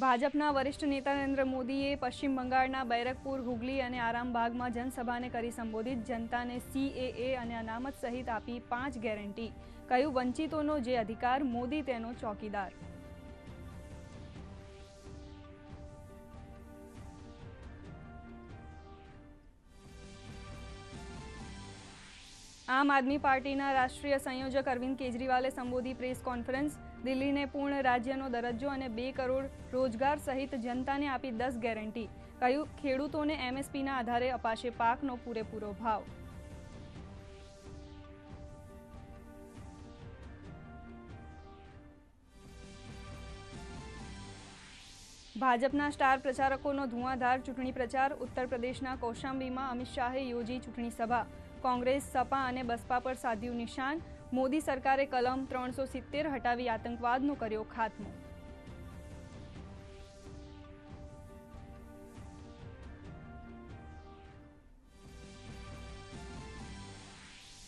ભાજપના વરિષ્ઠ નેતા નરેન્દ્ર મોદીએ પશ્ચિમ બંગાળના બૈરકપુર, હુગલી અને આરામબાગમાં જનસભાને કરી સંબોધિત. જનતાને સીએએ અને અનામત સહિત આપી પાંચ ગેરંટી. કહ્યું, વંચિતોનો જે અધિકાર, મોદી તેનો ચોકીદાર. આમ આદમી પાર્ટીના રાષ્ટ્રીય સંયોજક અરવિંદ કેજરીવાલે સંબોધી પ્રેસ કોન્ફરન્સ, દિલ્હીને પૂર્ણ રાજ્યનો દરજ્જો અને બે કરોડ રોજગાર સહિત જનતાને આપી દસ ગેરંટી. કહ્યું, ખેડૂતોને એમએસપીના આધારે અપાશે પાકનો પૂરેપૂરો ભાવ. ભાજપના સ્ટાર પ્રચારકોનો ધુઆંધાર ચૂંટણી પ્રચાર, ઉત્તર પ્રદેશના કૌશાંબીમાં અમિત શાહે યોજી ચૂંટણી સભા. કોંગ્રેસ, સપા અને બસપા પર સાધ્યું નિશાન. મોદી સરકારે કલમ ત્રણસો સિત્તેર હટાવી આતંકવાદનો કર્યો ખાત્મો.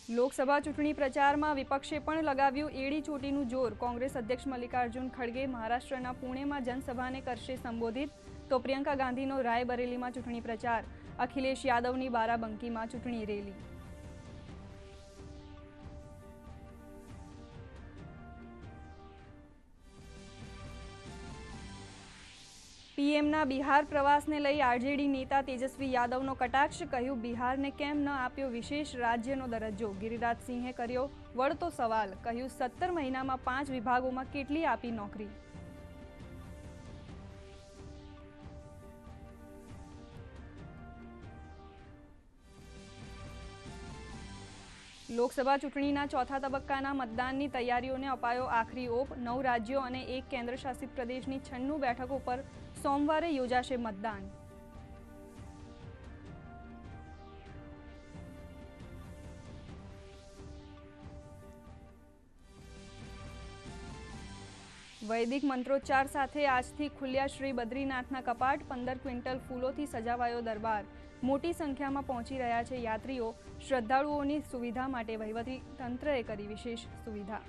લોકસભા ચૂંટણી પ્રચારમાં વિપક્ષે પણ લગાવ્યું એડી ચોટીનું જોર. કોંગ્રેસ અધ્યક્ષ મલ્લિકાર્જુન ખડગે મહારાષ્ટ્રના પુણેમાં જનસભાને કરશે સંબોધિત. તો પ્રિયંકા ગાંધીનો રાયબરેલીમાં ચૂંટણી પ્રચાર. અખિલેશ યાદવની બારાબંકીમાં ચૂંટણી રેલી. પીએમના બિહાર પ્રવાસને લઈ આરજેડી નેતા તેજસ્વી યાદવનો કટાક્ષ કહ્યું, બિહારને કેમ ન આપ્યો વિશેષ રાજ્યનો દરજ્જો? ગિરિરાજસિંહે કર્યો વળતો સવાલ, કહ્યું, સત્તર મહિનામાં પાંચ વિભાગોમાં કેટલી આપી નોકરી? લોકસભા ચૂંટણીના ચોથા તબક્કાના મતદાનની તૈયારીઓને અપાયો આખરી ઓપ. નવ રાજ્યો અને એક કેન્દ્રશાસિત પ્રદેશની છન્નું બેઠકો પર સોમવારે યોજાશે મતદાન. વૈદિક મંત્રોચ્ચાર સાથે આજથી ખુલ્યા શ્રી બદ્રીનાથના કપાટ પંદર ક્વિન્ટલ ફૂલોથી સજાવાયો દરબાર. મોટી સંખ્યામાં પહોંચી રહ્યા છે યાત્રીઓ. શ્રદ્ધાળુઓની સુવિધા માટે વહીવટી તંત્રએ કરી વિશેષ સુવિધા.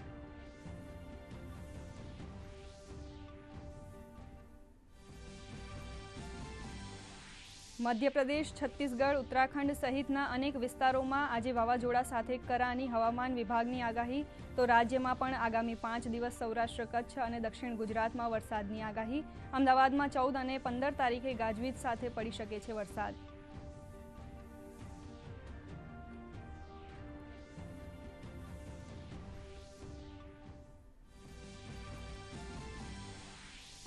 મધ્યપ્રદેશ, છત્તીસગઢ, ઉત્તરાખંડ સહિતના અનેક વિસ્તારોમાં આજે વાવાઝોડા સાથે કરાની હવામાન વિભાગની આગાહી. તો રાજ્યમાં પણ આગામી પાંચ દિવસ સૌરાષ્ટ્ર, કચ્છ અને દક્ષિણ ગુજરાતમાં વરસાદની આગાહી. અમદાવાદમાં ચૌદ અને પંદર તારીખે ગાજવીજ સાથે પડી શકે છે વરસાદ.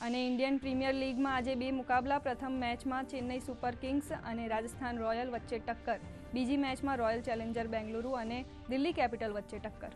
અને ઇન્ડિયન પ્રીમિયર લીગમાં આજે બે મુકાબલા. પ્રથમ મેચમાં ચેન્નઈ સુપર કિંગ્સ અને રાજસ્થાન રોયલ વચ્ચે ટક્કર. બીજી મેચમાં રોયલ ચેલેન્જર બેંગલુરુ અને દિલ્હી કેપિટલ વચ્ચે ટક્કર.